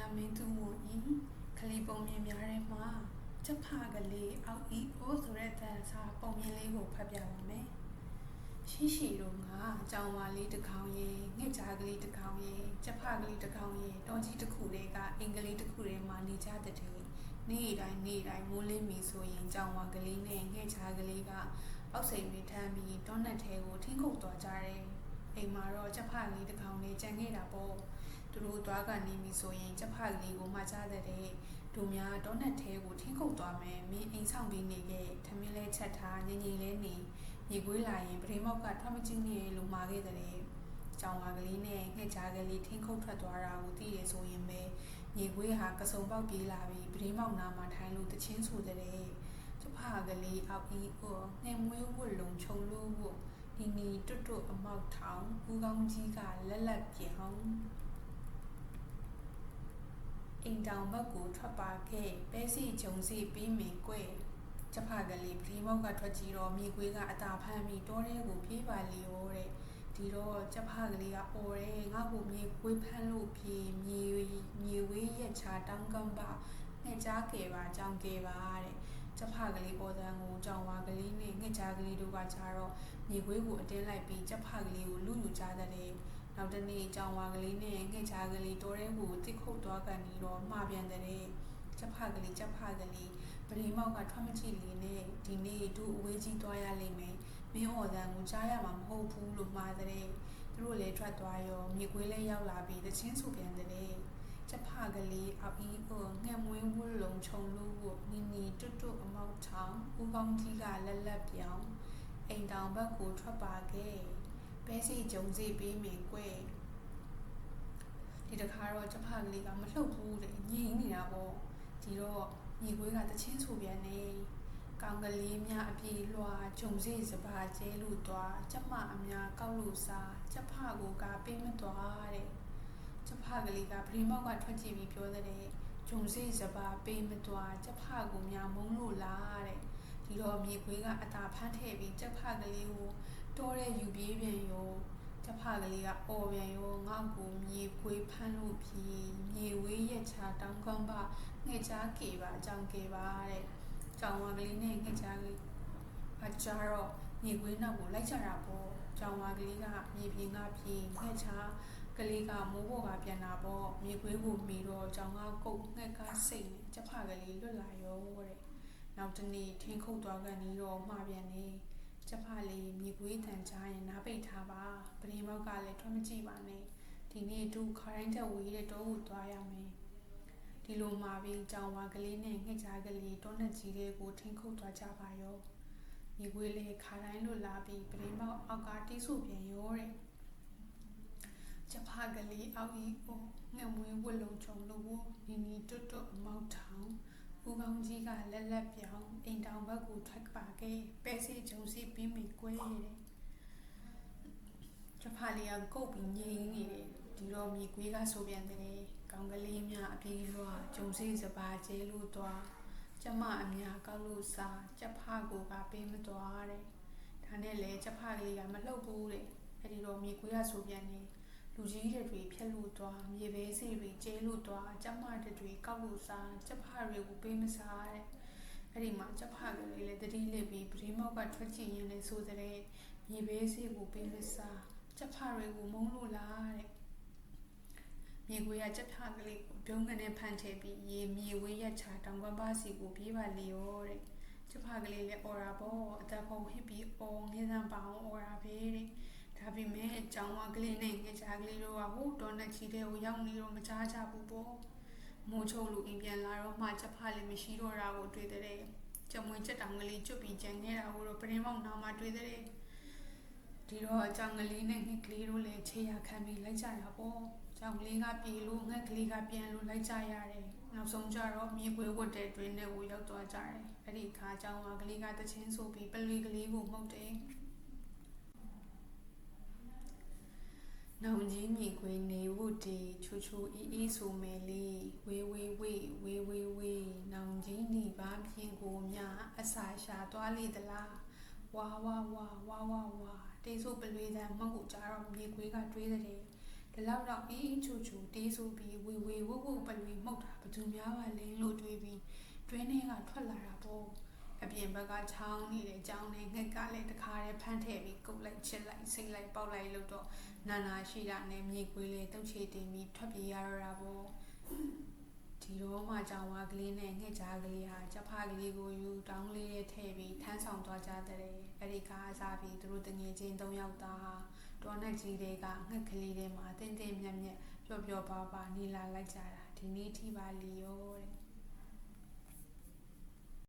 ယာမင်းသူမို့ဤခလီပုံမြင်များထဲမှာချက်ဖကလေးအောက်ဤအိုးဆိုတဲ့တန်စာပုံမြင်လေးကိုဖတ်ပြပါမယ်ရှိရှိတို့ကကြောင်ဝါလေးတစ်ကောင်ရေငှက်ကြားကလေးတစ်ကောင်ရေချက်ဖကလေးတစ်ကောင်ရေတောကြီးတစ်ခုတွေကအင်္ဂလိပ်တစ်ခုတွေမှာနေကြတဲ့တဲ့နေ့တိုင်းနေ့တိုင်းမိုးလင်းပြီဆိုရင်ကြောင်ဝါကလေးနဲ့ငှက်ကြားကလေးကအောက်စိန်တွေထမ်းပြီးတောနက်ထဲကိုထင်းခုတ်သွားကြတယ်အိမ်မှာတော့ချက်ဖကလေးတစ်ကောင်လေးကြံခဲ့တာပေါ့ သူတို့သွားကနေပြီဆိုရင်ချက်ဖကလေးကိုမှကြားတဲ့တဲ့ဒုများတောနက်သေးကိုထင်းခုတ်သွားမယ်မင်းအိမ်ဆောင်ပြီးနေခဲ့ထမင်းလဲချက်ထားငငိမ့်လဲနေမြေကွေးလာရင်ပရိမောက်ကထွက်မကြည့်နေလို့မှာခဲ့တဲ့ကြောင်ဝါကလေးနဲ့ငှက်ကြားကလေးထင်းခုတ်ထွက်သွားတာကိုသိရဆိုရင်ပဲမြေကွေးဟာကစုံပေါက်ပြေးလာပြီးပရိမောက်နာမှာထိုင်လို့တချင်းဆိုတဲ့ချက်ဖကလေးအောက်ပြီးကိုငှက်မွေးဝတ်လုံးခြုံလို့ဝတ်နီနီတွတ်တွတ်အမောက်ထောင်ဦးကောင်းကြီးကလက်လက်ပြောင်း အိမ်တောင်ဘက်ကိုထွက်ပါခဲ့ပဲစီဂျုံစီပြီးမင်ကွယ်ချက်ဖကလေးပလီမောက်ကထွက်ကြည့်တော့မြေကွေးကအတာဖမ်းပြီးတောထဲကိုပြေးပါလေရောတဲ့ဒီတော့ချက်ဖကလေးကအော်တယ်ငါ့ကိုမြေကွေးဖမ်းလို့ပြေးမြေမြေဝေးရက်ချတောင်းကမ်းပါငှက်ကြားကယ်ပါကြောင်ကယ်ပါတဲ့ချက်ဖကလေးပေါ်တန်းကိုကြောင်ဝါကလေးနဲ့ငှက်ကြားကလေးတို့ကကြတော့မြေကွေးကိုအတင်းလိုက်ပြီးချက်ဖကလေးကိုလူလူကြားတဲ့ နောက်တနေ့ကြောင်ဝါကလေးနဲ့ငှက်ချာကလေးတောထဲကိုတစ်ခုတ်သွားကန်ပြီးတော့မှာပြန်တဲ့ချက်ဖကလေးချက်ဖကလေးပရိမောက်ကထွက်မကြည့်လေနဲ့ဒီနေ့တို့အဝေးကြီးသွားရလိမ့်မယ်မင်းအော်တန်ကိုကြားရမှာမဟုတ်ဘူးလို့မှားတဲ့သူတို့လည်းထွက်သွားရောမြေကွေးလည်းရောက်လာပြီးတချင်းဆူပြန်တဲ့ချက်ဖကလေးအပီးကိုငှက်မွေးဝှလုံးခြုံလို့ကိုနီနီတွတ်တွတ်အမောက်ထောင်ဦးကောင်းကြီးကလက်လက်ပြောင်းအိမ်တောင်ဘက်ကိုထွက်ပါခဲ့ ပဲစီဂျုံစီပေးမယ်ကွယ်ဒီတခါတော့ကျဖကလေးကမလှုပ်ဘူးတဲ့ငြိမ်နေတာပေါ့ဒီတော့ညီကွေးကတချင်းဆူပြန်နေကောင်ကလေးများအပြေလွှာဂျုံစီစပါကျဲလို့သွားကျမအများကောက်လို့စားကျဖကိုကပေးမသွားတဲ့ကျဖကလေးကပရိမောက်ကထွက်ကြည့်ပြီးပြောတဲ့ဂျုံစီစပါပေးမသွားကျဖကိုများမုန်းလို့လားတဲ့ဒီတော့မြေခွေးကအတာဖမ်းထည့်ပြီးကျဖကလေးကို တောတဲ့ယူပြေးပြန်ရောကျဖကလေးကအော်ပြန်ရောငေါ့ကိုမြေခွေးဖမ်းလို့ပြီးမြေဝေးရက်ချတောင်းကောင်းပါငှက်ချားကေပါအကြောင်းကေပါတဲ့ကြောင်ဝါကလေးနဲ့ငှက်ချားကလေးအကြတော့မြေခွေးနောက်ကိုလိုက်ချတာပေါ့ကြောင်ဝါကလေးကမြေပြင်ကပြေးငှက်ချားကလေးကမိုးပေါ်ကပြန်လာပေါ့မြေခွေးကိုမီတော့ကြောင်ကကုတ်ငှက်ကစိတ်နဲ့ကျဖကလေးလွတ်လာရောတဲ့နောက်တနေ့ထင်းခုတ်သွားကန်ပြီးတော့မှာပြန်နေချ က်ဖလေးမြေကွေးတန်ချာရင်နားပိတ်ထားပါပရင်ဘောက်ကလည်းထွက်မကြည့်ပါနဲ့ဒီနေ့ဒုခရိုင်းတက်ဝေးတဲ့တောကိုသွားရမယ်ဒီလိုမှာပြီးကြောင်ဝါကလေးနဲ့ငှက်ကြားကလေးတောနက်ကြီးလေးကိုထင်းခုတ်သွားကြပါရောမြေကွေးလေးခါတိုင်းလွတ်လာပြီးပရင်ဘောက်အောက်ကတီးဆူပြန်ရောတဲ့ချက်ဖကလေးအောက်ဤကိုငှက်မွေးဝတ်လုံးချုံလို့နီနီတွတ်တွတ်အမောက်ထောင် ဦးကောင်းကြီးကလက်လက်ပြောင်းအိမ်တောင်ဘက်ကိုထွက်ပါခဲ့ပဲစီဂျုံစီပြီးမိကွဲတဲ့ကျဖာလီယာကုတ်ပြီးငြိမ်နေတယ်ဒီတော့မြေကွေးကဆိုပြန်တယ်ကောင်းကလေးများအပြေးလွှာဂျုံစီစပါကျဲလို့သွားကျမအများကောက်လို့စားကျဖာကိုကပေးမသွားတဲ့ဒါနဲ့လေကျဖာကလေးကမလှုပ်ဘူးတဲ့အဲ့ဒီတော့မြေကွေးကဆိုပြန်တယ် လူကြီးတွေဖြက်လို့သွားမြေပဲစီတွေကျဲလို့သွားကျမတွေကောက်လို့စားကျဖတွေကိုပေးမစားတဲ့အဲ့ဒီမှာကျဖကလေးလည်းတတိလစ်ပြီးပရိမောက်ကထွက်ချင်ရင်လည်းဆိုတဲ့မြေပဲစီကိုပေးမစားကျဖတွေကိုမုန်းလို့လားတဲ့မြေကိုရကျဖကလေးကိုဒုံကနေဖန်ထည့်ပြီးရေမြေဝေးရချတောင်ကပါစီကိုပြေးပါလေရောတဲ့ကျဖကလေးလည်းအော်ရာပေါ့အတဖုံဟစ်ပြီးအော်ငေးစံပေါအောင်အော်ရာပဲတဲ့ဒါပေမဲ့အ ကြောင်းဝကလေးနဲ့ငကြကလေးတို့ကဟိုဒေါ်နက်ချီတဲ့ကိုရောက်နေတော့မကြားကြဘူးပေါ့မိုးချုံလူအိမ်ပြန်လာတော့မှချက်ဖလေးမရှိတော့တာကိုတွေ့တဲ့ကြမွေချက်တောင်ကလေးကျွတ်ပြီးကြံနေတာကိုတော့ပရင်းမောင်နာမှာတွေ့တဲ့ဒီတော့အကြောင်းကလေးနဲ့ငှက်ကလေးတို့လည်းခြေရခံပြီးလိုက်ကြတာပေါ့ကြောင်ကလေးကပြေလို့ငှက်ကလေးကပြန်လို့လိုက်ကြရတယ်နောက်ဆုံးကျတော့မြေခွေးဝတ်တဲ့တွင်နဲ့ကိုရောက်သွားကြတယ်အဲ့ဒီအခါကြောင်ကလေးကတချင်းဆိုပြီးပလွေကလေးကိုမှုတ်တယ် နောင်ကြီးမြေခွေနေဝတ်တီချူချူအီအီဆိုမယ်လေးဝေးဝေးဝေးဝေးဝေးဝေးနောင်ကြီးနေပါဖြင့်ကိုမြအစာရှာသွားလေသလားဝါဝါဝါဝါဝါဝါတေးဆိုပလွေတန်မဟုတ်ကြတော့မြေခွေးကတွေးတဲ့တဒီလောက်တော့အင်းအင်းချူချူတေးဆိုပြီးဝေဝေဝုတ်ဝုတ်ပလွေမှုတ်တာဘသူများပါလဲလို့တွေးပြီးတွင်းထဲကထွက်လာတာပေါ့ အပြင်ဘက်ကချောင်းနေတဲ့အကြောင်းနဲ့ငှက်ကလည်းတခါတည်းဖမ်းထည့်ပြီးကုတ်လိုက်ချစ်လိုက်စိတ်လိုက်ပေါက်လိုက်လို့တော့နာနာရှိတာနဲ့မြေကွေးလေးတုတ်ချေတင်ပြီးထွက်ပြေးရတော့တာပေါ့ဒီတော့မှကြောင်ဝါကလေးနဲ့ငှက်ကြားကလေးဟာကြက်ဖကလေးကိုယူတောင်းလေးနဲ့ထည့်ပြီးထမ်းဆောင်သွားကြတဲ့အဲ့ဒီကားစားပြီးသူတို့တငယ်ချင်း၃ယောက်သားဟာတော်နဲ့ကြီးတွေကငှက်ကလေးတွေမှာတင်းတင်းမြတ်မြတ်ပျော်ပျော်ပါပါနေလာလိုက်ကြတာဒီနေ့ထိပါလီရောတဲ့